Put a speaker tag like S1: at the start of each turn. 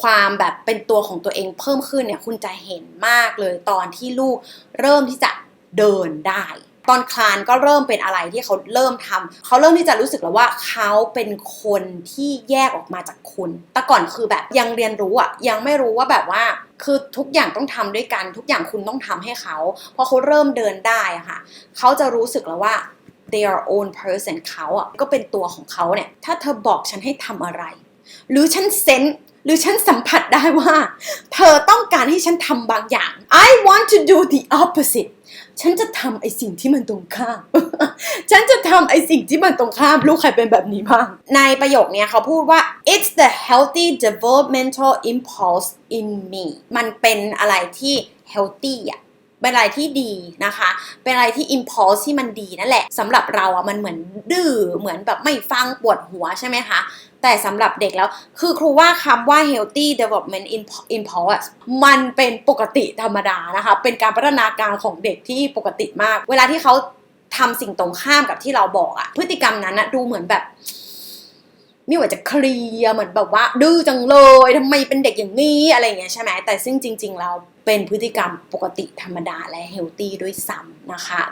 S1: ความแบบเป็นตัวของตัวเองเพิ่มขึ้นเนี่ยคุณจะเห็นมากเลยตอนที่ลูกเริ่มที่จะเดินได้ ตอนคลานก็เริ่มเป็นอะไรที่เขาเริ่มทำเขาเริ่มที่จะรู้สึกแล้วว่าเขาเป็นคนที่แยกออกมาจากคุณ แต่ก่อนคือแบบยังเรียนรู้อะยังไม่รู้ว่าแบบว่าคือทุกอย่างต้องทำด้วยกัน ทุกอย่างคุณต้องทำให้เขาพอเขาเริ่มเดินได้ค่ะ เขาจะรู้สึกแล้วว่า their own person เขาอะก็เป็นตัวของเขาเนี่ย ถ้าเธอบอกฉันให้ทำอะไร หรือฉันเซน หรือฉันสัมผัสได้ว่า เธอต้องการให้ฉันทำบางอย่าง I want to do the opposite ฉันจะทำไอสิ่งที่มันตรงข้าม ฉันจะทำไอสิ่งที่มันตรงข้าม ลูกใครเป็นแบบนี้บ้าง ในประโยคเนี้ยเขาพูดว่า it's the healthy developmental impulse in me มันเป็นอะไรที่ healthy อะ เป็นอะไรที่ดีนะคะ เป็นอะไรที่ impulse ที่มันดีนั่นแหละสำหรับเราอะมันเหมือนดื้อเหมือนแบบไม่ฟังปวดหัวใช่ไหมคะ แต่สำหรับเด็กแล้ว คือครูว่าคำว่า healthy development imp- impulse มันเป็นปกติธรรมดานะคะ เป็นการพัฒนาการของเด็กที่ปกติมาก เวลาที่เขาทำสิ่งตรงข้ามกับที่เราบอกอะพฤติกรรมนั้นอะดูเหมือนแบบ ไม่ว่าจะเคลียร์เหมือนแบบว่า ดื้อจังเลยทำไมเป็นเด็กอย่างนี้อะไรอย่างเงี้ยใช่ไหมแต่ซึ่งจริง ๆ เราเป็นพฤติกรรมปกติธรรมดาและเฮลตี้ด้วยซ้ำนะคะ